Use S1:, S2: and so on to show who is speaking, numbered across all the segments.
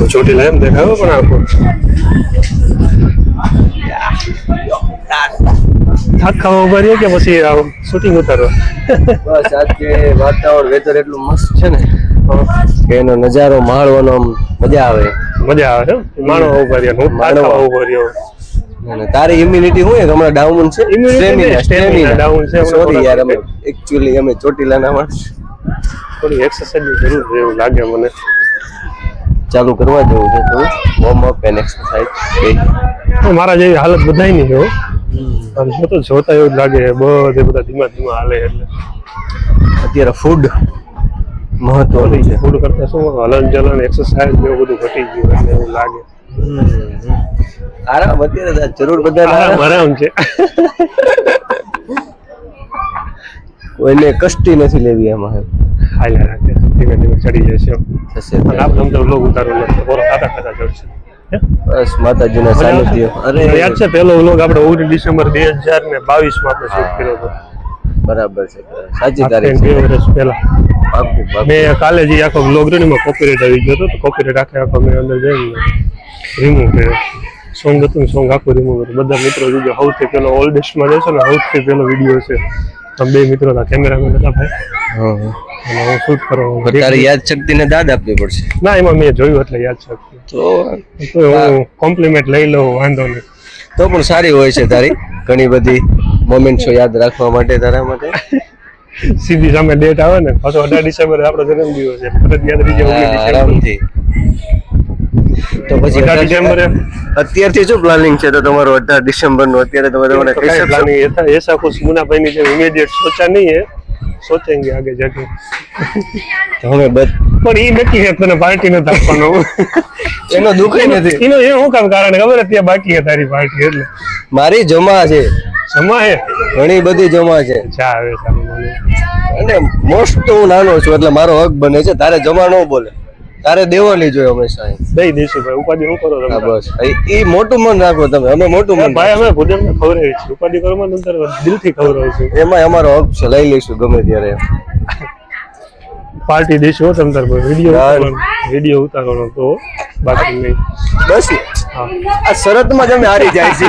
S1: આપણું ચોટીલા એમ દેખાયો પણ આખું થાક ખાવા ઊભા રહીએ કે પછી શૂટિંગ ઉતારો
S2: બસ આજે વાતાવરણ વેધર એટલું મસ્ત છે ને. કે એનો નજારો માણવાનો આમ મજા આવે.
S1: મજા આવે છે માણવા ઊભા રહ્યો હું
S2: માણવા.
S1: ઊભો રહ્યો.
S2: તારી ઇમ્યુનિટી હું હમણાં ડાઉન છે.
S1: સ્ટેમિના નહીં, stamina છે
S2: સોરી યાર અમે એકચ્યુઅલી અમે ચોટીલાના માણસ.
S1: થોડી એક્સરસાઇઝની જરૂર એવું લાગે મને.
S2: ચાલુ કરવા જેવું છે તો વોર્મ અપ એન્ડ એક્સરસાઇઝ
S1: મારા જેવી હાલત બધાય નહીં હોય આમ જો તો જોતા એવું લાગે બધે બધા ધીમા ધીમા હાલે એટલે.
S2: અત્યારે ફૂડ મહત્વનું છે.
S1: ફૂડ કરતા શું હલન ચલન એક્સરસાઇઝ એવું બધું ઘટી ગયું એટલે એવું લાગે.
S2: આરામ અત્યારે જરૂર બધા
S1: આરામ છે.
S2: કોઈને કષ્ટી નથી લેવી એમાં.
S1: હાલ્યા રાખે ધીમે ધીમે ચડી જશે.
S2: થશે
S1: આપણે તો લોગ ઉતારો પોરો ખાતા ખાતા ચડશે
S2: બસ માતાજીના સાનિધ્ય. અરે.
S1: યાદ છે પહેલો વ્લોગ આપણે ઓગણીસ ડિસેમ્બર બે હજાર ને બાવીસમાં આપણે શૂટ કર્યો હતો.
S2: બરાબર છે સાચી તારીખ
S1: બે વર્ષ પહેલા. મેં કાલે જે આખો બ્લોગ રહ્યો એમાં કોપીરાઇટ આવી ગયો હતો તો કોપીરાઇટ આખે આખો મેં અંદર જઈને રિમૂવ કર્યો. સોંગ હતું સોંગ આખું રિમૂવ કર્યું. બધા મિત્રો જોજો સૌથી પેલો ઓલ્ડેસ્ટમાં જશે ને સૌથી પેલો વીડિયો છે બે મિત્રો હતા કેમેરામેન હતા ભાઈ. અને હું શૂટ
S2: કરો તારે યાદ શક્તિ ને દાદ આપવી પડશે.
S1: ના એમાં મેં જોયું એટલે યાદ શક્તિ.
S2: તો
S1: હું કોમ્પ્લિમેન્ટ લઈ લઉં વાંધો નહીં.
S2: તો પણ સારી હોય છે તારી ઘણી બધી મોમેન્ટ્સો યાદ રાખવા માટે તારા માટે.
S1: સીધી સામે ડેટ આવે ને પાછો અઢાર ડિસેમ્બર આપણો જન્મદિવસ છે રહી જાય
S2: આરામથી. તો પછી અત્યારથી શું પ્લાનિંગ છે? તો તમારું અઢાર ડિસેમ્બરનું અત્યારે તમે
S1: તમારે પ્લાનિંગ એસા કુછ મુનાભાઈ ની જેમ ઇમિડિયેટ સોચા નહીં હે સોચેંગે આગે
S2: જાકે હવે બસ
S1: પણ એ નક્કી છે તને પાર્ટી નથી આપવાનો.
S2: એનો દુઃખ નથી.
S1: એનો એ હું કામ કારણ? ખબર અત્યારે બાકી છે તારી પાર્ટી એટલે.
S2: મારી જમા છે.
S1: જમા છે?
S2: ઘણી બધી જમા છે.
S1: ચા આવે
S2: અને મોસ્ટ તો હું નાનો છું એટલે મારો હક બને છે તારે જમા ન બોલે. તારે દેવાની જોઈએ હંમેશા
S1: દઈ દઈશું ભાઈ ઉપાધિ શું કરો
S2: હા
S1: તમે
S2: બસ. એ મોટું મન રાખો તમે અમે મોટું મન
S1: ભાઈ અમે ભોજન ને છીએ. ઉપાધિ કરો માં નંતર દિલથી ખવડાવું છું
S2: એમાં અમારો હક છે લઈ લઈશું ગમે ત્યારે.
S1: પાર્ટી દઈશું હો તમ તાર વીડિયો. વીડિયો ઉતારવાનો તો બાકી નહીં.
S2: બસ.
S1: હા
S2: આ શરતમાં જ અમે હારી જાય છે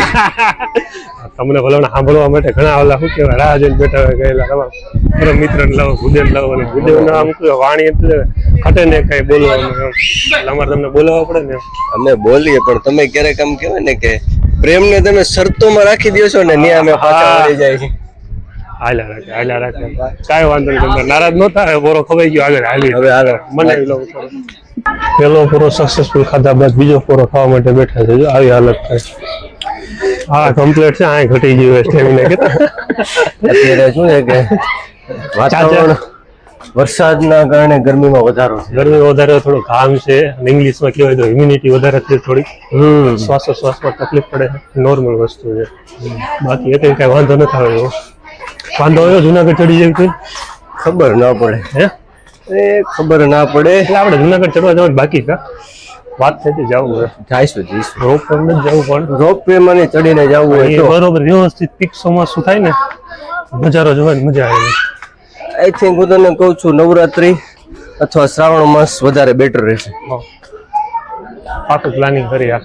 S1: તમને ભલે સાંભળવા માટે ઘણા ઓલા શું કહેવાય રાહ જોઈને બેઠા હોય ગયેલા તમારા પરમ મિત્ર ને લાવો ગુદેવ લાવો અને ગુદેવ ના આમ વાણી ખટે ને કઈ બોલવાનું એટલે અમારે તમને બોલાવવા પડે ને
S2: અમે બોલીએ પણ તમે ક્યારેક આમ કહેવાય ને કે પ્રેમને તમે શરતોમાં રાખી દો છો ને ત્યાં અમે પાછા વળી જાય છે.
S1: હાલ્યા રાખે હાલ્યા રાખે. કાંઈ વાંધો નહીં તમને નારાજ ન થાય પોરો ખવાઈ ગયો આગળ હાલી.
S2: હવે હાલો.
S1: મને લઉં પેલો પૂરો સક્સેસફુલ ખાધા બાદ બીજો પૂરો ખાવા માટે બેઠા છે જો આવી હાલત થાય. હા. કમ્પ્લીટ છે આ ઘટી ગયું સ્ટેમિના કે
S2: અત્યારે શું છે કે વાતાવરણ વરસાદના કારણે ગરમીમાં વધારો છે.
S1: ગરમી વધારે થોડો ઘામ છે અને ઇંગ્લિશમાં કહેવાય તો ઇમ્યુનિટી વધારે છે થોડી
S2: હમ.
S1: શ્વાસોશ્વાસમાં તકલીફ પડે નોર્મલ વસ્તુ છે. બાકી એ કઈ વાંધો નથી આવે એવો. વાંધો આવ્યો જુનાગઢ ચડી જાય કોઈ?
S2: ખબર ના પડે.
S1: હે?
S2: એ ખબર ના પડે.
S1: એટલે આપણે જુનાગઢ ચડવા જવાનું બાકી કા વાત થઈ હતી જવું
S2: જાઈશું જઈશું.
S1: રોપ પર નથી જવું પણ.
S2: રોપ વે માં ચડીને જવું હોય તો.
S1: બરોબર વ્યવસ્થિત પિક્સોમાં શું થાય ને? નજારો જોવાની મજા આવે.
S2: આઈ થિંક હું તને કહું છું નવરાત્રી અથવા શ્રાવણ માસ વધારે બેટર રહેશે.
S1: પાકું પ્લાનિંગ કરી આ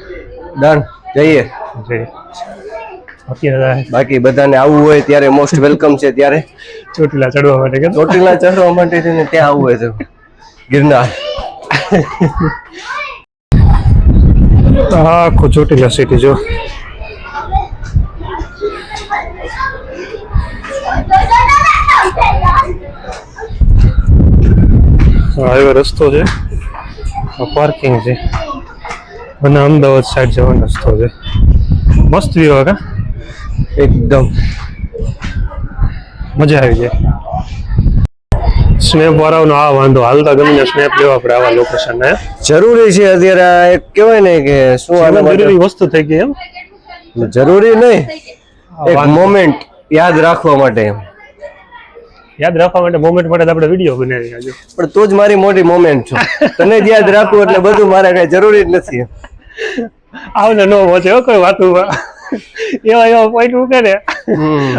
S2: ડન જઈએ.
S1: જે અત્યારે
S2: બાકી બધાને આવવું હોય ત્યારે મોસ્ટ વેલકમ છે ત્યારે.
S1: ચોટીલા ચડવા માટે કે?
S2: ચોટીલા ચડવા માટે તેને ત્યાં આવવું હોય તો. ગિરનાર.
S1: આખું ચોટીલા સિટી જો. હાઈવે રસ્તો છે. પાર્કિંગ છે. અને અમદાવાદ સાઈડ જવાનો રસ્તો છે. મસ્ત વ્યૂ કા?
S2: એકદમ.
S1: મજા આવી જાય. સ્નેપ વાળાનો આ વાંધો હાલતા ગમીને સ્નેપ લેવા પડે આવા લોકેશન ને
S2: જરૂરી છે અત્યારે આ એક કહેવાય ને કે શું આ
S1: જરૂરી વસ્તુ થઈ ગઈ એમ?
S2: જરૂરી નહીં. એક મોમેન્ટ યાદ રાખવા માટે.
S1: યાદ રાખવા માટે મોમેન્ટ માટે આપણે વીડિયો બનાવી આજે.
S2: પણ તું જ મારી મોટી મોમેન્ટ છો. તને જ યાદ રાખવું એટલે બધું મારે કઈ જરૂરી જ નથી.
S1: આવને નો પહોંચે કોઈ વાતમાં. એવા એવા પોઈન્ટ મૂકે ને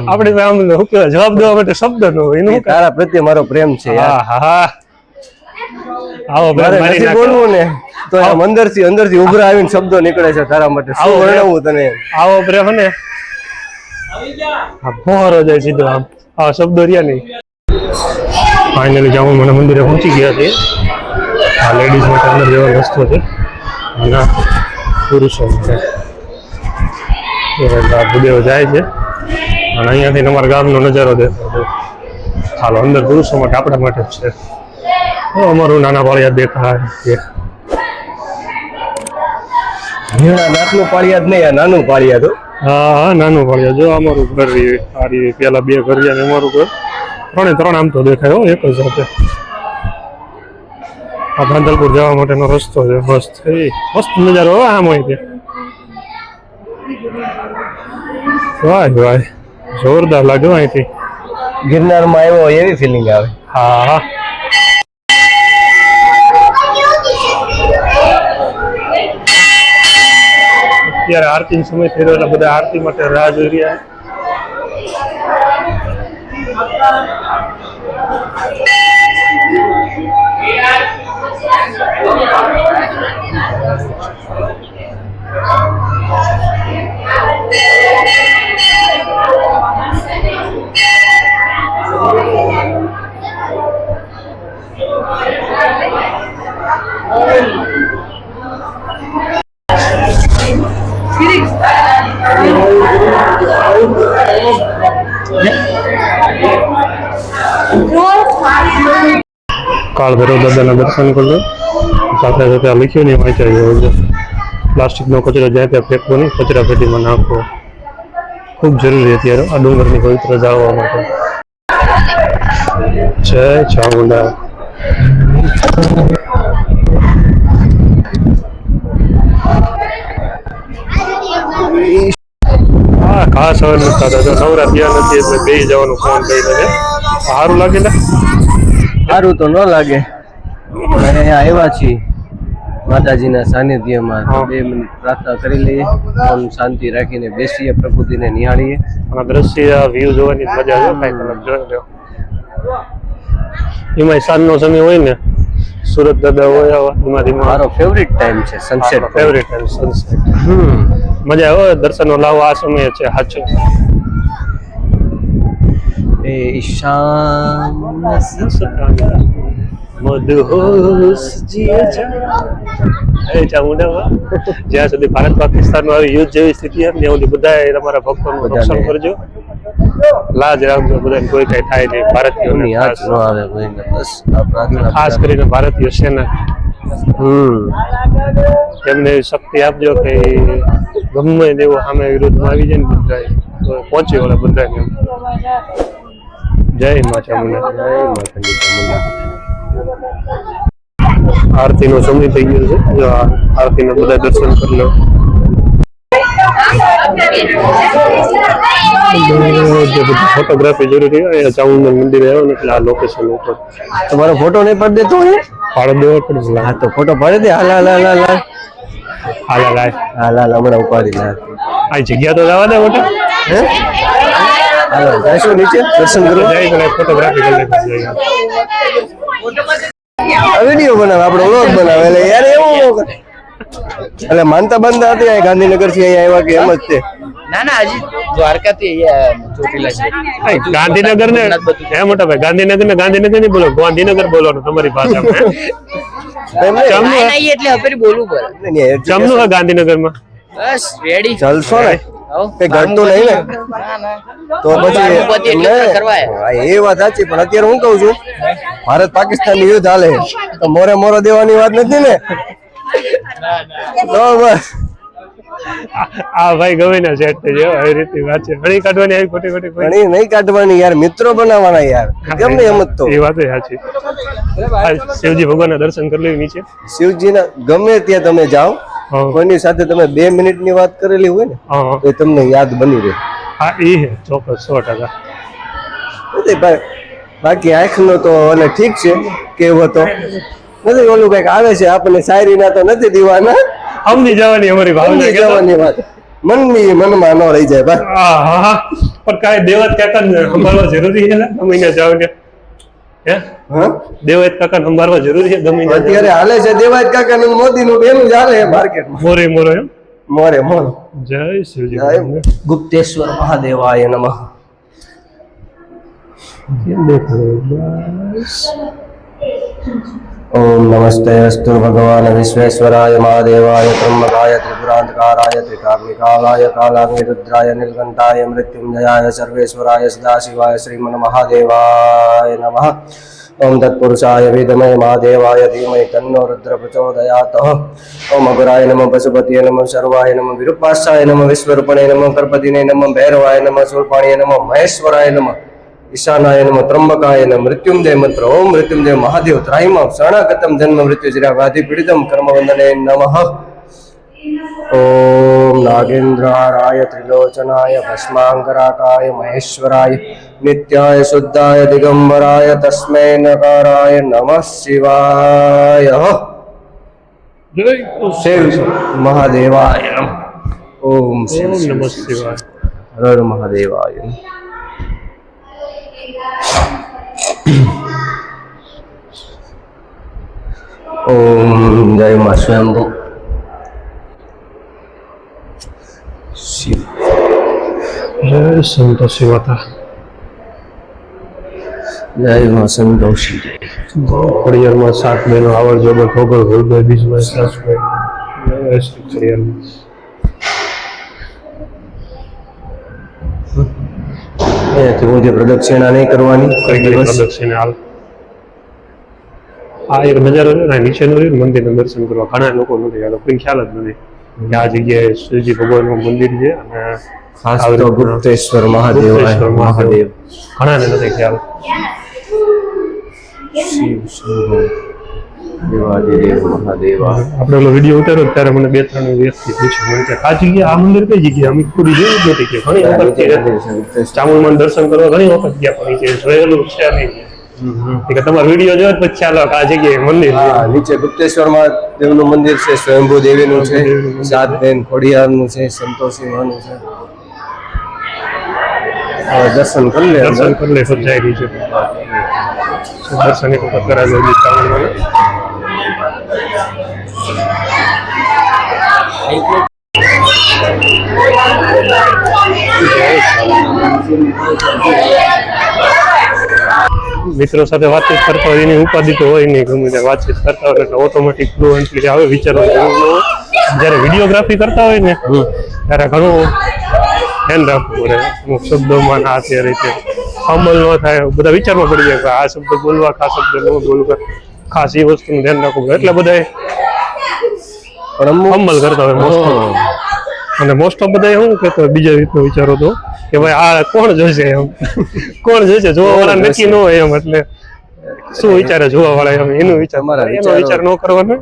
S1: આપણે આમ જવાબ દેવા માટે શબ્દ નો એનું
S2: તારા પ્રત્યે મારો પ્રેમ છે
S1: હા હા આવો
S2: મારે નથી બોલવું ને તો આમ અંદરથી અંદરથી ઉભરા આવીને શબ્દો નીકળે છે તારા માટે. શું
S1: આવો,
S2: વર્ણવું તને?
S1: આવો પ્રેમ ને. જાય સીધો આમ. આ શબ્દો રહ્યા નહીં. ફાઇનલી જામુ મને મંદિરે પહોંચી ગયા છે. આ લેડીઝ માટે અંદર જવાનો રસ્તો છે. અને પુરુષો માટે. ભૂદેવો જાય છે. અને અહીંયાથી અમારા ગામનો નજારો દેખાતો હાલો અંદર પુરુષો માટે આપણા માટે જ છે. અમારું નાના પાળિયા દેખાય છે.
S2: ઝીણા પાળિયાદ નહીં આ નાનું પાળિયાદ તો.
S1: હા હા નાનું પાળિયા. જો અમારું ઘર રહ્યું આ રહ્યું પેલા બે ઘર રહ્યા અમારું ઘર. ત્રણે ત્રણ આમ તો દેખાય હો એક જ સાથે આ ધાંધલપુર જવા માટેનો રસ્તો છે. મસ્ત. મસ્ત નજારો આમ હોય ત્યાં વાહ વાહ. જોરદાર લાગ્યો અહીંથી.
S2: ગિરનારમાં આવ્યો હોય એવી ફિલિંગ આવે.
S1: હા. હા અત્યારે આરતી સમય થઈ રહ્યો એટલે બધા આરતી માટે રાહ જોઈ રહ્યા છે. કાળ ભૈરવ દાદાના દર્શન કરજો સાથે સાથે આ લખ્યું નહીં વાંચાઈ જવું પ્લાસ્ટિકનો કચરો જ્યાં ત્યાં ફેંકવો નહીં, કચરા પેટીમાં નાખવો. ખૂબ જરૂરી અત્યારે આ ડુંગરની પવિત્ર જાળવવા માટે. જય ચામુંડા. હા ખાસ હવે નથી થતા તો નવરા થયા નથી બે જવાનું ફોન કરીને. સારું લાગે ને?
S2: સારું તો ન લાગે. અહીંયા આવ્યા છીએ માતાજીના સાનિધ્યમાં. બે મિનિટ પ્રાર્થના કરી લઈએ. મન શાંતિ રાખીને બેસીએ પ્રકૃતિને નિહાળીએ.
S1: અને દ્રશ્ય વ્યૂ જોવાની મજા આવે કાંઈ જોઈ લો એમાં સાંજનો સમય હોય ને સુરત દાદા હોય એમાંથી
S2: મારો ફેવરિટ ટાઈમ છે સનસેટ
S1: ફેવરેટ ટાઈમ સનસેટ મજા આવે દર્શનનો લાવો આ સમય છે સાચો.
S2: એ ઈશાન
S1: મદહોશ જીએ જા એ ચામુંડા જ્યાં સુધી ભારત પાકિસ્તાનનું આવી યુદ્ધ જેવી સ્થિતિ હતી ત્યાં સુધી બધાએ તમારા ભક્તોનું. રક્ષણ કરજો લાજ રાખજો બધાને કોઈ કઈ થાય નહીં ભારતીય ખાસ કરીને ભારતીય સેના એમને શક્તિ આપજો કે ગમે તેવો સામે વિરોધમાં આવી જાય ને બધા પહોંચી વળે બધાને. જય મા ચામુંડા
S2: જય માતાજી ચામુંડા.
S1: આરતીનો સમય થઈ ગયો છે. જો આ આરતીના બધા દર્શન કરી લો. ફોટોગ્રાફી જરૂરી હોય ચામુંડા મંદિરે આવ્યો ને એટલે આ લોકેશન ઉપર.
S2: તમારો ફોટો નહીં પડી દેતો હોય
S1: પાડો દેવો પડે
S2: હા તો ફોટો પાડી દે. હાલ હાલ હાલ હાલ. હાલ
S1: હાલા
S2: હાલ. હાલ હમણાં ઉપાડી લે
S1: આ જગ્યા તો જવા દે મોટા.
S2: હે? હાલો જઈશું નીચે? દર્શન કરવા?
S1: ફોટોગ્રાફી કરી
S2: વીડિયો બનાવે આપણો વ્લોગ બનાવે. એટલે યાર એવું એટલે માનતા બાંધતા હતી અહીંયા ગાંધીનગરથી અહીંયા આવ્યા કે એમ જ તે.
S3: ના ના હજી દ્વારકાથી અહીંયા ચોટીલા છે.
S1: ગાંધીનગર ને હે મોટા ભાઈ ગાંધીનગર ને ગાંધીનગર બોલો ગાંધીનગર બોલવાનું તમારી ભાષામાં
S3: એટલે બોલવું પડે.
S2: નહીં,
S1: ગાંધીનગરમાં?
S3: બસ રેડી
S2: જલસો ને. કઈ ઘટતું નહીં ને
S3: ના. ના
S2: તો પછી
S3: બારમું પતી એટલે
S2: એમને-
S3: કરવાય.
S2: હા, એ વાત સાચી પણ અત્યારે હું કહું છું ભારત પાકિસ્તાન યુદ્ધ હાલે. તો મોરે મોરો દેવાની વાત નથી ને? તો બસ.
S1: આ ભાઈ ગમે ના સેટ થઈ જાય આવી રીતે વાત છે. ઘણી કાઢવાની આવી ખોટી ખોટી
S2: ઘણી નહીં કાઢવાની યાર મિત્રો બનાવવાના યાર. કેમ નહીં એમ જ તો?
S1: એ વાત સાચી. શિવજી ભગવાનના દર્શન કરી લેવી નીચે.
S2: શિવજીના ગમે ત્યાં તમે જાઓ કોઈની સાથે તમે બે મિનિટની વાત કરેલી હોય ને તો એ તમને યાદ બની રહે.
S1: હા એ હે ચોક્કસ સો ટકા.
S2: ભાઈ બાકી આંખનો તો અને ઠીક છે કેવો તો. નથી ઓલું કંઈક આવે છે આપણને શાયરીના તો નથી દીવાના.
S1: સમજી જવાની અમારી ભાવના
S2: જવાની વાત. મનની મનમાં ન રહી જાય ભાઈ.
S1: હા હા પણ કાંઈ દેવત કહેતા જ સંભાળવા જરૂરી છે ને મહિને જાવ ને હા? દેવાયત કાકા સંભાળવા જરૂરી છે ગમી
S2: અત્યારે હાલે છે દેવાજ કાકા નું મોદી નું બેનું ચાલે માર્કેટ
S1: મોરે મોરો એમ?
S2: મોરે મોર.
S1: જય શ્રી
S2: જય ગુપ્તેશ્વર મહાદેવાય નમઃ. ઓમ નમસ્તે અસ્તુ ભગવાન વિશ્વેશ્વરાય મહાદેવાય ત્રંબકાય ત્રિપુરાંતકારાય ત્રિકાગ્નિકાલાય કાલાગ્નિરુદ્રાય નીલકંઠાય મૃત્યુંજયાય સર્વેશ્વરાય સદાશિવાય શ્રીમન મહાદેવાય નમઃ ઓમ તત્પુરુષાય વિદમય મહાદેવાય ધીમહિ તન્નો રુદ્ર પ્રચોદયાત ઓમ અઘરાય નમઃ પશુપતિય નમઃ સર્વાય નમઃ વિરૂપાક્ષાય નમઃ વિશ્વરૂપણે નમઃ ગણપતિને નમઃ ભૈરવાય નમઃ શૂળપાણીય નમઃ મહેશ્વરાય નમઃ ઈશાનાય નમઃ ત્રંબકાય નમઃ મૃત્યુંજય મંત્ર ઓમ મૃત્યુંજય મહાદેવ ત્રાહિમા શરણાગતમ જન્મ મૃત્યુ જરા વ્યાધિ પીડિતમ કર્મવંદને નમઃ. ઓમ નાગેન્દ્રારાય ત્રિલોચનાય ભસ્માંગરાકાય મહેશ્વરાય નિત્યાય શુદ્ધાય દિગંબરાય તસ્મૈ નકારાય નમઃ શિવાય શિવ મહાદેવાય. ઓમ શિવ
S1: નમઃ શિવાય
S2: હર મહાદેવાય ઓમ જય મા સ્વયંભુ શિવ
S1: જય સંતોષી માતા
S2: જય મા સંતોષી
S1: ખોડિયારમાં સાત બહેનો આવડજો બે ખોગર ભૂલભાઈ બીજભાઈ સાસભાઈ જય શ્રી ખોડિયારમાં
S2: પ્રદક્ષિણા નહીં કરવાની
S1: પ્રદક્ષિણે હાલ. આ એક નજારો છે ને નીચેનું મંદિરના દર્શન કરવા. ઘણા લોકો નથી આ કોઈ ખ્યાલ જ નથી કે આ જગ્યાએ શિવજી ભગવાનનું મંદિર છે અને
S2: ખાસ તો ગુપ્તેશ્વર
S1: મહાદેવ.
S2: મહાદેવ.
S1: ઘણાને નથી ખ્યાલ.
S2: શિવ મહાદેવા
S1: આપણે ઓલો વીડિયો ઉતાર્યો ત્યારે મને બે ત્રણ વ્યક્તિ પૂછ્યું. મને કે આ જગ્યા આ મંદિર કઈ જગ્યા અમે પૂરી જોયું જ નથી કે ઘણી વખત કે દર્શન કરવા ઘણી વખત ગયા પણ કે જોયેલું છે નહીં. કે તમારો વીડિયો જોયો પછી આ જગ્યાએ મંદિર
S2: નીચે ગુપ્તેશ્વર મહાદેવનું મંદિર છે સ્વયંભૂ દેવીનું છે સાત બેન ખોડિયારનું છે સંતોષી માનું છે દર્શન કરી લે
S1: દર્શન કરી લે સજાઈ રહી છે દર્શન એક વખત કરાવી મિત્રો સાથે વાતચીત કરતા હોય એની ઉપાધિ તો હોય નહીં ગમે ત્યારે વાતચીત કરતા હોય એટલે ઓટોમેટિક ફ્લુઅન્ટલી આવે વિચારો જરૂર ન હોય. જ્યારે વિડીયોગ્રાફી કરતા હોય ને ત્યારે ઘણું ધ્યાન રાખવું પડે. અમુક શબ્દોમાં ના તે રીતે અમલ ન થાય. બધા વિચારમાં પડી જાય કે આ શબ્દ બોલવા ખાસ આ શબ્દ ન બોલવા. ખાસ એ વસ્તુનું ધ્યાન રાખવું પડે. એટલે બધા
S2: પણ
S1: અમલ કરતા હોય મોસ્ટ અને મોસ્ટ ઓફ બધા શું કહેતો બીજા રીતનો વિચારો તો કે ભાઈ આ કોણ જોશે એમ? કોણ જોશે? જોવા વાળા નક્કી ન હોય એમ એટલે શું વિચારે જોવા વાળા એમ? એનું વિચાર
S2: મારા
S1: એનો
S2: વિચાર.
S1: ન કરવાનો.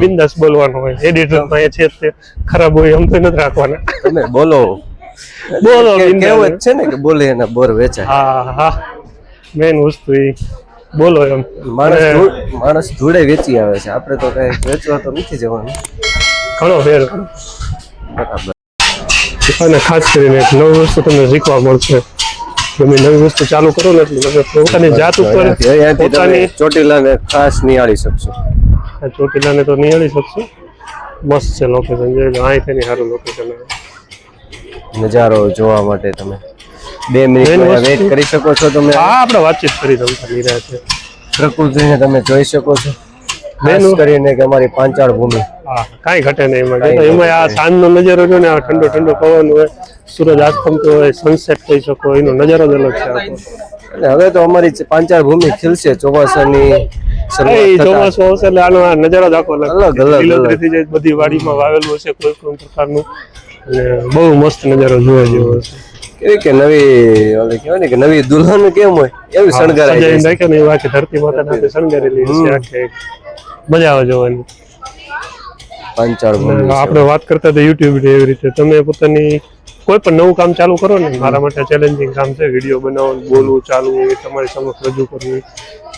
S1: બિંદાસ બોલવાનો હોય. એડિટર તો છે તે. ખરાબ હોય એમ તો નથી રાખવાના.
S2: તમે બોલો.
S1: બોલો
S2: કહેવત છે ને કે બોલે એના બોર વેચાય.
S1: હા હા. મેન વસ્તુ એ. બોલો એમ.
S2: માણસ માણસ ધૂળે વેચી આવે છે. આપણે તો કઈ વેચવા તો નથી જવાનું.
S1: ઘણો ફેર અને ખાસ કરીને એક નવી વસ્તુ તમને શીખવા મળશે તમે નવી વસ્તુ ચાલુ કરો ને એટલે તમે પોતાની જાત ઉપર પોતાની
S2: ચોટીલાને ખાસ નિહાળી શકશો
S1: ચોટીલાને તો નિહાળી શકશો મસ્ત છે લોકેશન જે અહીંથી સારું લોકેશન
S2: નજારો જોવા માટે તમે બે મિનિટ વેઇટ કરી શકો છો તમે
S1: હા આપણે વાતચીત કરી તમે નિરાશ છે
S2: પ્રકૃતિને તમે જોઈ શકો છો ખાસ કરીને કે અમારી પાંચાળ ભૂમિ
S1: કાંઈ ઘટે નહીં એમાં એમાં આ સાંજનો નજારો જો ને આ ઠંડો ઠંડો પવન હોય સૂરજ આથમતો હોય સનસેટ કહી શકો એનો નજારો જ અલગ છે.
S2: હવે તો અમારી પાંચાળ ભૂમિ ખીલશે ચોમાસાની.
S1: ચોમાસું આવશે એટલે આનો આ નજારો જ આખો અલગ
S2: અલગ,
S1: છે.
S2: અલગ,
S1: લીલોતરી
S2: અલગ.
S1: થઈ બધી વાડીમાં વાવેલું હશે કોઈ કોઈ પ્રકારનું અને બહુ મસ્ત નજારો જોવા જેવો હશે
S2: કેવી કે નવી ઓલી કહેવાય ને કે નવી દુલ્હન કેમ હોય એવી શણગારાઈ છે.
S1: ને ધરતી માતા શણગારેલી આખે મજા આવે જોવાની. આપણે વાત કરતા હતા યુટ્યુબ એવી રીતે. તમે પોતાની કોઈ પણ નવું કામ ચાલુ કરો ને મારા માટે ચેલેન્જિંગ કામ છે વીડિયો બનાવવાનું બોલવું ચાલવું તમારી સમક્ષ રજૂ કરવું.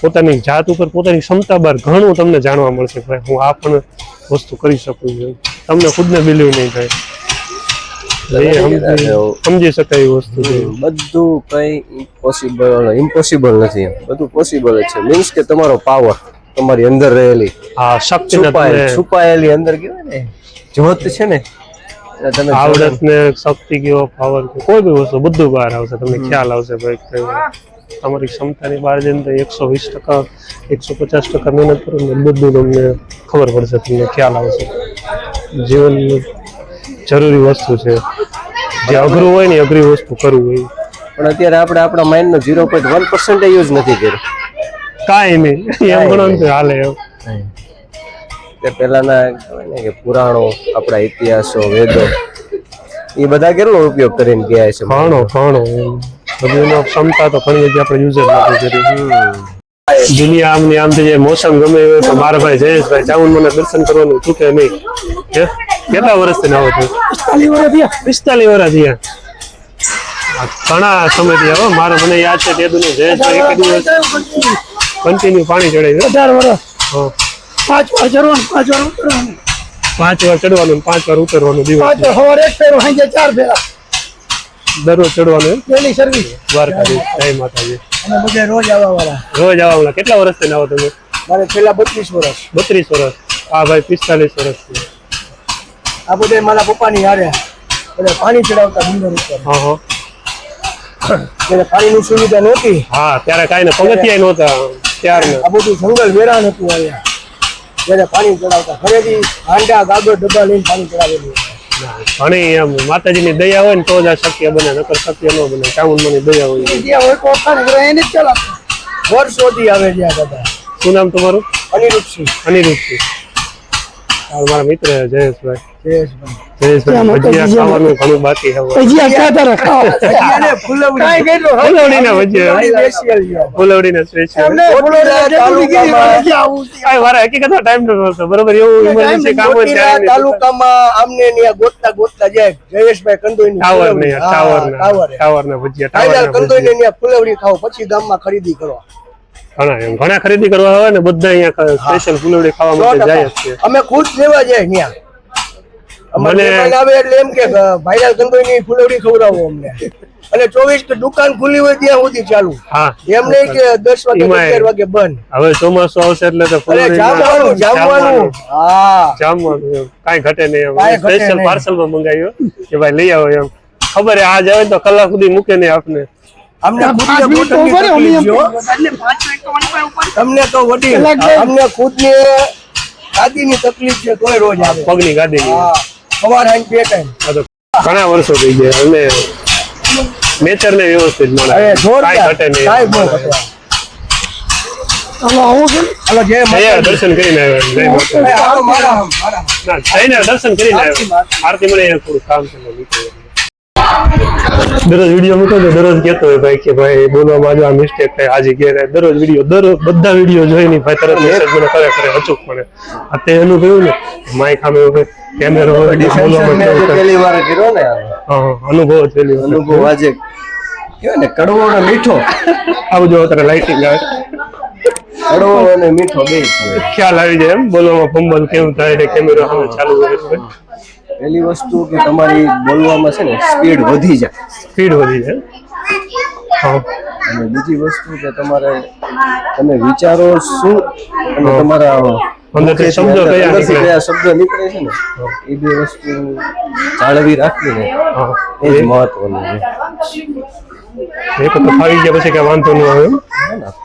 S1: પોતાની જાત ઉપર પોતાની ક્ષમતા બહાર ઘણું તમને જાણવા મળશે કે ભાઈ હું આ પણ વસ્તુ કરી શકું છું. તમને ખુદને બિલીવ નહીં થાય. સમજી શકાય એવી વસ્તુ છે.
S2: બધું કઈ પોસિબલ ઇમ્પોસિબલ નથી. બધું પોસિબલ જ છે. મીન્સ કે તમારો પાવર તમારી અંદર રહેલી.
S1: હા શક્તિ
S2: છુપાયેલી અંદર કહેવાય ને જ્યોત છે ને તમે
S1: આવડત ને શક્તિ કયો પાવર કોઈ બી વસ્તુ બધું બહાર આવશે તમને ખ્યાલ આવશે ભાઈ તમારી ક્ષમતાની બહાર જઈને તો એકસો વીસ ટકા એકસો પચાસ ટકા મહેનત કરો ને બધું તમને ખબર પડશે તમને ખ્યાલ આવશે. જીવન જરૂરી વસ્તુ છે. જે અઘરું હોય ને અઘરી વસ્તુ કરવું હોય.
S2: પણ અત્યારે આપણે આપણા માઇન્ડ નો zero point one percent use નથી કર્યો.
S1: કાંઈ નહીં. એમ ગણો ને હાલે એમ.
S2: તે પહેલાના કહેવાય ને કે પુરાણો આપણા ઇતિહાસો વેદો એ બધા કેટલો ઉપયોગ કરીને ગયા છે?
S1: ઘણો ઘણો બધું એનો ક્ષમતા તો ઘણી બધી આપણે યુઝ જ નથી કરી દુનિયા આમ ની આમ થઈ જાય મોસમ ગમે એવો હોય તો મારા ભાઈ જયેશભાઈ ચાઉન મને દર્શન કરવાનું ચૂકે નહીં. હે? કેટલા વર્ષથી ના આવતું પિસ્તાલીસ વર્ષ થયા. આ ઘણા સમયથી હવે મારે મને યાદ છે તે દુનિયા જયેશભાઈ એક દિવસ. કન્ટિન્યુ પાણી ચડાવી
S4: અઢાર વર્ષ પાંચ વાર ચડવાનું પાંચ વાર ઉતરવાનું.
S1: પાંચ વાર ચડવાનું પાંચ વાર ઉતરવાનું દિવસ
S4: પાંચ વાર સવારે એક ફેરો સાંજે ચાર ફેરા.
S1: દરરોજ ચડવાનું
S4: ડેલી સર્વિસ
S1: દ્વારકાધીશ. જય માતાજી.
S4: અને બધા રોજ આવવા વાળા
S1: રોજ આવવાના કેટલા વર્ષથી થઈને આવો તમે?
S4: મારે છેલ્લા બત્રીસ વર્ષ.
S1: બત્રીસ વર્ષ. આ ભાઈ પિસ્તાલીસ વર્ષથી
S4: આ બધા મારા પપ્પાની હારે. એટલે પાણી ચડાવતા ડુંગર ઉપર.
S1: હા હા.
S4: જ્યારે પાણીની સુવિધા નહોતી.
S1: હા ત્યારે કાંઈ ને પગથિયા નહોતા. ત્યારને.
S4: આ બધું જંગલ વેરાન હતું અહીંયા. જ્યારે પાણી ચડાવતા. ઘરેથી હાંડા ગાગર ડબ્બા લઈને પાણી ચડાવેલું
S1: ઘણી એમ માતાજીની દયા હોય ને તો જ આ શક્ય બને નકર શક્ય ન બને. ચામુંડમાની દયા હોય.
S4: દયા હોય તો એને જ ચલાવતા. વર્ષોથી આવે જ્યાં બધા.
S1: શું નામ તમારું?
S4: અનિરુદ્ધસિંહ.
S1: અનિરુદ્ધસિંહ. આ મારા મિત્ર છે જયેશભાઈ.
S4: પછી ગામમાં ખરીદી કરો.
S1: ઘણા એમ ઘણા ખરીદી કરવા આવે ને બધા અહીંયા સ્પેશિયલ ફુલવડી ખાવા માટે જાય છે.
S4: અમે ખુદ લેવા જાય અમારે
S1: મને-
S4: આવે એટલે એમ કે ભાઈલાલ કંદોઈની ફુલવડી ખવડાવો અમને. અને ચોવીસ દુકાન ખુલ્લી હોય ત્યાં સુધી ચાલુ.
S1: હા.
S4: એમ નહીં કે દસ વાગે અગિયાર વાગે બંધ.
S1: હવે ચોમાસું આવશે એટલે તો
S4: જામવાનું જામવાનું. હા.
S1: જામવાનું કાંઈ ઘટે નહીં
S4: કાંઈ
S1: સ્પેશિયલ. પાર્સલમાં મંગાવ્યું કે ભાઈ લઈ આવો એમ. ખબર હે આ આવે તો કલાક સુધી મૂકે નહીં આપને.
S4: તમને તો વડીલ અમને ખુદને ગાદીની તકલીફ છે તોય રોજ આવે.
S1: પગની ગાદી
S4: હા. સવાર સાંજ બે ટાઈમ
S1: ઘણા વર્ષો થઈ ગયા. અને નેચર ને વ્યવસ્થિત મળે
S4: અરે જોરદાર.
S1: ઘટે નહીં.
S4: કાઈ બોલ.
S1: દર્શન કરીને આવ્યા. દર્શન કરીને આવ્યા. આરતી મને અહીંયા થોડું કામ છે. દરરોજ વીડિયો મૂકો તો દરરોજ કહેતો હોય ભાઈ કે ભાઈ બોલવામાં આજે આ મિસ્ટેક થાય આજે ઘેર દરરોજ વીડિયો દરરોજ બધા વીડિયો જોઈ નહીં ભાઈ તરત મેસેજ મને કરે કરે અચૂક મને. આ તે એનું કહ્યું ને માઇક સામે હોય કેમેરો બોલવામાં.
S2: પહેલી વાર કર્યો ને
S1: હા અનુભવ વખત.
S2: અનુભવ આજે કહેવાય ને કડવો અને મીઠો.
S1: આ બધું અત્યારે લાઇટિંગ આવે.
S2: કડવો અને મીઠો બે
S1: ખ્યાલ આવી જાય એમ બોલવામાં ફંબલ કેવું થાય કેમેરો સામે ચાલુ એટલે
S2: પહેલી વસ્તુ કે તમારી બોલવામાં છે ને સ્પીડ વધી જાય.
S1: સ્પીડ વધી જાય.
S2: અને બીજી વસ્તુ કે તમારે તમે વિચારો શું અને તમારા
S1: અંદરથી શબ્દો કયા નીકળે?
S2: શબ્દ નીકળે છે ને એ બે વસ્તુ જાળવી રાખવી ને એ જ મહત્વનું છે.
S1: એક તો ફાવી ગયા પછી કઈ વાંધો ન આવે.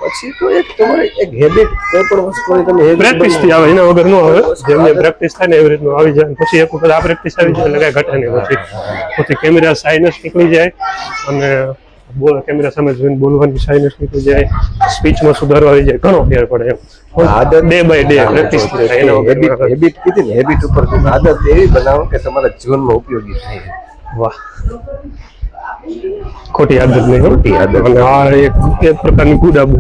S2: પછી તો એક તમારે એક હેબિટ કોઈ પણ વસ્તુની તમે પ્રેક્ટિસથી
S1: આવે એના વગર ન આવે. જેમ જેમ પ્રેક્ટિસ થાય ને એવી રીતનું આવી જાય. પછી એક વખત આ પ્રેક્ટિસ આવી જાય એટલે કઈ ઘટે નહીં. પછી પછી કેમેરા સાઇનસ નીકળી જાય અને બોલ કેમેરા સામે જોઈને બોલવાની સાઇનસ નીકળી જાય. સ્પીચમાં સુધારો આવી જાય. ઘણો ફેર પડે એમ.
S2: આદત
S1: day by day practice
S2: habit habit કીધી ને હેબિટ ઉપર આદત એવી બનાવો કે તમારા જીવનમાં ઉપયોગી થાય.
S1: વાહ. ખોટી આદત નહીં
S2: ખોટી આદત.
S1: અને આ એક એક પ્રકારની ગુડ આદત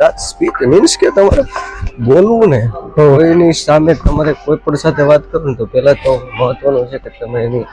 S1: આદત
S2: સ્પીક મીન્સ કે તમારે બોલવું ને કોઈની સામે તમારે કોઈ પણ સાથે વાત કરો ને તો પહેલા તો મહત્વનું છે કે તમે એની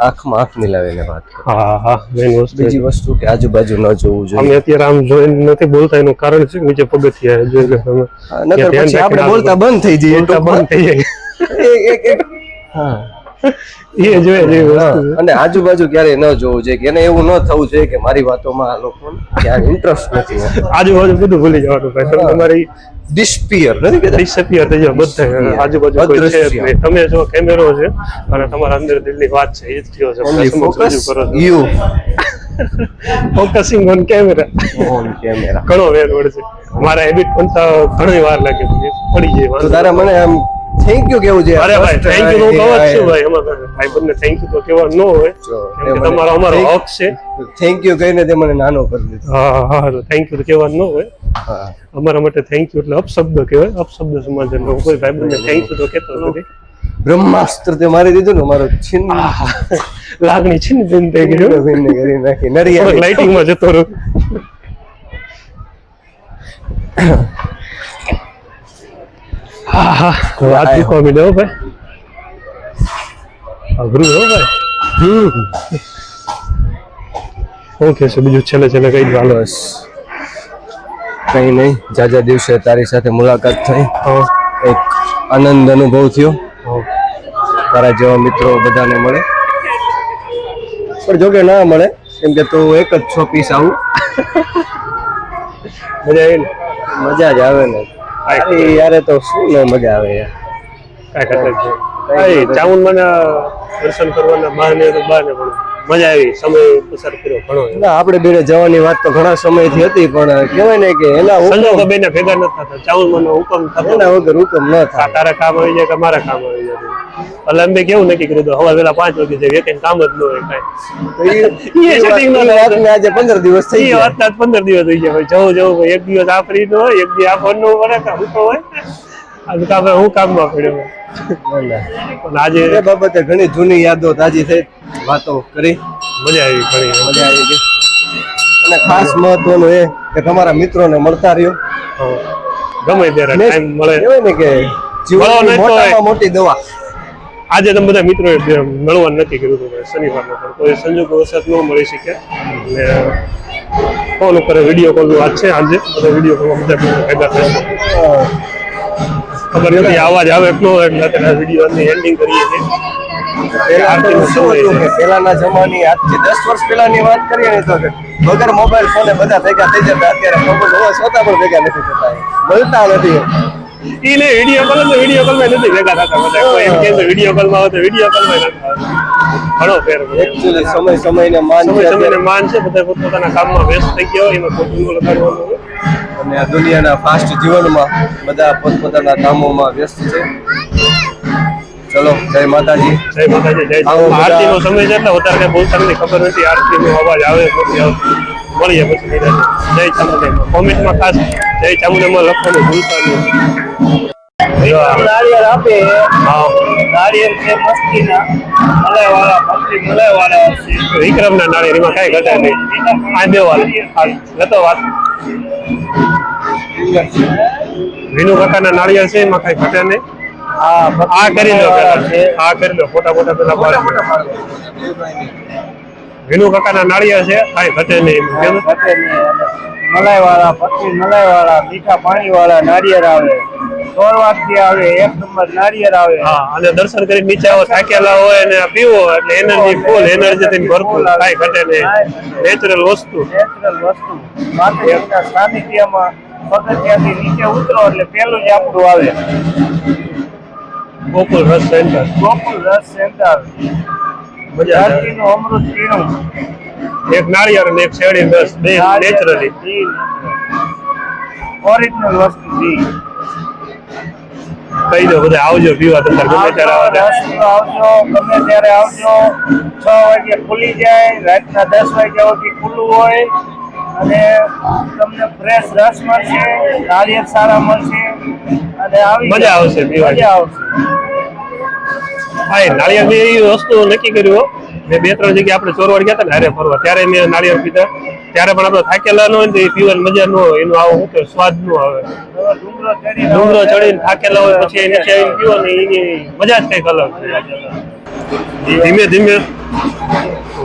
S2: આંખમાં આંખ મિલાવીને વાત કરો.
S1: હા હા. મેઇન વસ્તુ
S2: બીજી વસ્તુ કે આજુબાજુ ન જોવું જોઈએ.
S1: અમે અત્યારે આમ જોઈને નથી બોલતા એનું કારણ છે નીચે પગથિયા જો કે તમે
S2: નકર પછી આપણે બોલતા બંધ થઈ જઈએ
S1: તો બંધ થઈ જાય.
S2: એક- એક- એક- હા.
S1: એ જોઈએ જેવી વસ્તુ
S2: અને આજુબાજુ ક્યારેય ન જોવું જોઈએ એને એવું ન થવું જોઈએ કે મારી વાતોમાં આ લોકો ક્યાં ઇન્ટરેસ્ટ નથી.
S1: આજુબાજુ બધું ભૂલી જવાનું ભાઈ. તમે તમારી
S2: ડિસ્પિયર નથી કહેતા?
S1: ડિસપિયર થઈ જાય બધા. આજુબાજુ કોઈ છે તમે જો કેમેરો છે અને તમારા અંદર દિલની વાત છે એ જ થયો છે.
S2: ફોકસ
S1: કરો
S2: you
S1: focusing on camera
S2: on camera
S1: ઘણો વેર વળશે. મારા હેબિટ પણ ઘણી વાર લાગે પડી જાય
S2: તારા મને આમ થેન્ક યુ કેવું છે?
S1: અરે ભાઈ થેન્ક યુ નો કહું છે ભાઈ. ભાઈ બંને થેન્ક યુ તો કેવા ન હોય તમારો અમારો હક છે.
S2: થેન્ક યુ કહીને તે મને નાનો કરી દીધો.
S1: હા હા થેન્ક યુ તો કેવા ન હોય. અમારા માટે થેન્ક યુ એટલે અપશબ્દ કહેવાય અપશબ્દ સમાજ એટલે કોઈ ભાઈ બંને થેન્ક યુ તો કહેતો નથી.
S2: બ્રહ્માસ્ત્ર તે મારી દીધું ને મારો છીન
S1: લાગણી છે ને દિન થઈ ગયું
S2: ભીને કરી નાખી નરિયા
S1: લાઇટિંગમાં જતો રહ્યો હા હા. વાત ચૂકવા મીડ્યો ભાઈ. અઘરું હો ભાઈ. શું કે છે બીજું છેલ્લે છેલ્લે કઈ જ
S2: વાલો હશે કઈ નહીં જાજા દિવસે તારી સાથે મુલાકાત થઈ એક આનંદ અનુભવ થયો. તારા જેવા મિત્રો બધાને મળે. પણ જોકે ના મળે કેમ કે તું એક જ છો પીસ આવું.
S1: મજા આવી ને
S2: મજા જ આવે ને. અરે યારે તો શું ને મજા આવે યાર.
S1: કાંઈ ચામુંડમાના દર્શન કરવાના બહાને તો બહાને પણ મજા આવી સમય પસાર કર્યો ઘણો
S2: આપણે બેને જવાની વાત તો ઘણા સમયથી હતી પણ કહેવાય ને કે એના
S1: સંજોગો બેને ભેગા નથી થતા મને હુકમ થતો
S2: એના વગર હુકમ ન થાય.
S1: તારા કામ આવી જાય કે મારા કામ આવી જાય. એટલે અમે કેવું નક્કી કર્યું હતું હવા વેલા પાંચ વાગે જાય વ્યક્તિને કામ જ ન હોય કાંઈ. એ
S2: સેટિંગ
S1: ના થાય.
S2: આજે પંદર દિવસ થઈ ગયા.
S1: વાત ના પંદર દિવસ થઈ ગયા. ભાઈ જવું જવું ભાઈ એક દિવસ આ ફ્રી નો હોય એક દિવસ આ ફોન નો પડે કે હું તો હોય. આજે કામ હું કામમાં પડ્યો. પણ આજે
S2: એ બાબતે ઘણી જૂની યાદો તાજી થઈ વાતો કરી.
S1: મજા આવી ઘણી.
S2: મજા આવી ગઈ. અને ખાસ મહત્વનું એ કે તમારા મિત્રોને મળતા રહ્યો.
S1: ગમે ત્યારે ટાઈમ મળે.
S2: ને કે
S1: તો
S2: મોટામાં મોટી દવા.
S1: આજે તમે બધા મિત્રો મળવાનું નથી કર્યું હતું શનિવારનો પણ. કોઈ સંજોગો વરસાદ ન મળી શકે. અને ફોન ઉપર વીડિયો કોલ વાત છે આજે. બધા વીડિયો કોલમાં બધા ભેગા થશે ખબર નથી અવાજ આવે એટલો એટલે અત્યારે વીડિયો એન્ડિંગ કરીએ છીએ.
S2: તો પહેલાના જમાની આજથી દસ વર્ષ પહેલાની વાત કરીએ ને તો વગર મોબાઈલ ફોને બધા ભેગા થઈ જતા અત્યારે મોબાઈલ હોવા છતાં પણ ભેગા નથી થતા. મળતા નથી.
S1: ને વીડિયો કોલ તો વીડિયો કોલમાં નથી ભેગા થતા બધા. એમ કહે વીડિયો કોલમાં આવે તો વીડિયો કોલમાં નથી. ઘણો ફેર.
S2: એકચ્યુઅલી સમય સમયને માન
S1: સમય સમયને માન છે બધા પોતપોતાના કામમાં વ્યસ્ત થઈ ગયા હોય એમાં ખોટું લગાડવાનું
S2: અને આ દુનિયાના ફાસ્ટ જીવનમાં બધા પોતપોતાના કામોમાં વ્યસ્ત છે. ચલો જય માતાજી.
S1: જય માતાજી જય આરતી નો સમય છે એટલે વધારે બહુ તમને ખબર નથી આરતી નો અવાજ આવે નથી આવતો. મળીએ પછી. જય ચામુંડેમાં કોમેન્ટમાં ખાસ જય ચામુંડેમાં લખવાનું ભૂલતા નહીં
S3: નારિયેળ આપે. નારિયેળ છે મસ્તીના. મસ્તી
S1: એમાં કઈ ઘટે નહીં. આ બે આ ગતો વાત. વિનુ કાકા ના છે એમાં કઈ ઘટે નહીં. આ કરી લો આ કરી લો. ફોટા ફોટા પેલા પાડ વિનુ કાકા ના નાળિયેર છે કઈ ઘટે નહીં કેમ?
S3: મલાઈ વાળા પતલી મીઠા પાણી વાળા નારિયેળ આવે. સોળથી આવે એક નંબર નારિયેળ આવે.
S1: હા અને દર્શન કરી નીચે આવો થાકેલા હોય અને પીવો એટલે એનર્જી ફૂલ એનર્જી થી ભરપૂર કાંઈ ઘટે નહીં. નેચરલ વસ્તુ.
S3: નેચરલ વસ્તુ. માતાજીના સાનિધ્યમાં પગથિયાથી નીચે ઉતરો એટલે પેલું જ આપણું આવે.
S1: ગોકુલ રસ સેન્ટર.
S3: ગોકુલ રસ સેન્ટર. ધરતીનું અમૃત પીણું.
S1: એક નાળિયેર અને એક શેરડી રસ બે નેચરલી
S3: ઓરિજિનલ વસ્તુ જી.
S1: કહી દો બધા આવજો પીવા તમારે ગમે ત્યારે
S3: આવજો. ગમે ત્યારે આવજો. છ વાગે ખુલી જાય રાતના દસ વાગ્યા સુધી ખુલ્લું હોય. અને તમને ફ્રેશ રસ મળશે નારિયેળ સારા મળશે. અને આવી
S1: મજા આવશે પીવા
S3: મજા આવશે.
S1: હા એ નાળિયેર મેં એ વસ્તુ નક્કી કર્યું મેં બે ત્રણ જગ્યાએ આપણે ચોરવાડ ગયા હતા ને હારે ફરવા. ત્યારે મેં નાળિયેર પીધા. ત્યારે પણ આપણે થાકેલા ન હોય ને એ પીવાની મજા ન હોય. એનું આવું કે સ્વાદ ન આવે.
S3: ડુંગરો
S1: ચડીને થાકેલા હોય પછી નીચે આવીને પીવો ને એની મજા જ કંઈક અલગ ધીમે ધીમે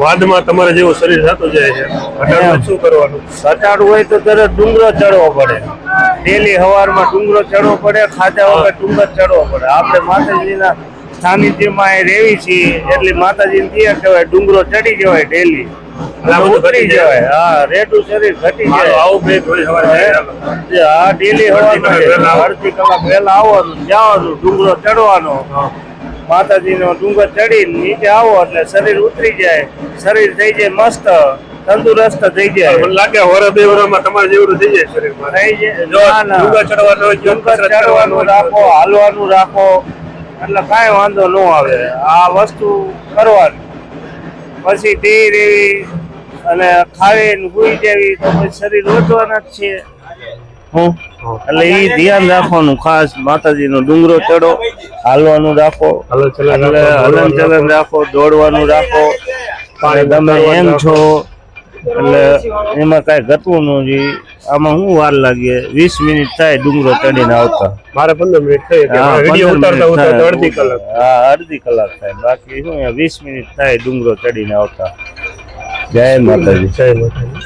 S1: વાદમાં તમારે જેવું શરીર થતું જાય છે. ઘટાડવા શું કરવાનું?
S3: ઘટાડવું હોય તો તરત ડુંગરો ચડવો પડે. ડેલી સવારમાં ડુંગરો ચડવો પડે ખાધા વગર ડુંગર ચડવો પડે. આપણે માતાજીના સાનિધ્યમાં એ રેવી છીએ એટલે માતાજીને ક્યાં કહેવાય ડુંગરો ચડી જવાય ડેલી. ઉતરી જવાય. હા રેટું શરીર ઘટી જાય. હા? ડેલી હવાનું અડધી કલાક વહેલા આવવાનું જવાનું ડુંગરો ચડવાનો. માતાજીનો ડુંગર ચડી નીચે આવો એટલે શરીર ઉતરી જાય શરીર થઈ જાય મસ્ત તંદુરસ્ત થઈ જાય.
S1: લાગે વર બે વરમાં તમારે જેવડું થઈ જાય શરીરમાં.
S3: થઈ જાય.
S1: ચડવાનું
S3: રાખો હાલવાનું રાખો. એટલે કાંઈ વાંધો ન આવે. આ વસ્તુ કરવાની. પછી ટી રેવી અને ખાવી ને ભૂઈ જેવી તો પછી શરીર વધવાના જ છે. હું? એટલે એ ધ્યાન રાખવાનું ખાસ. માતાજીનો ડુંગરો ચડો હાલવાનું રાખો.
S1: હલન ચલન
S3: એટલે
S1: રાખો,
S3: હલન ચલન રાખો દોડવાનું રાખો.
S1: પાણી
S3: તમે એમ છો એટલે એમાં કાંઈ ઘટવું ન જોઈએ આમાં શું વાર લાગે વીસ મિનિટ થાય ડુંગરો ચડીને આવતા.
S1: મારે પંદર મિનિટ થઈ હતી
S3: હા,
S1: વીડિયો
S3: 15
S1: ઉતારતા
S3: મિનિટ
S1: ઉતારતા
S3: થાય.
S1: અડધી કલાક.
S3: હા અડધી કલાક થાય. બાકી શું વીસ મિનિટ થાય ડુંગરો ચડીને આવતા. જય માતાજી.
S1: જય માતાજી.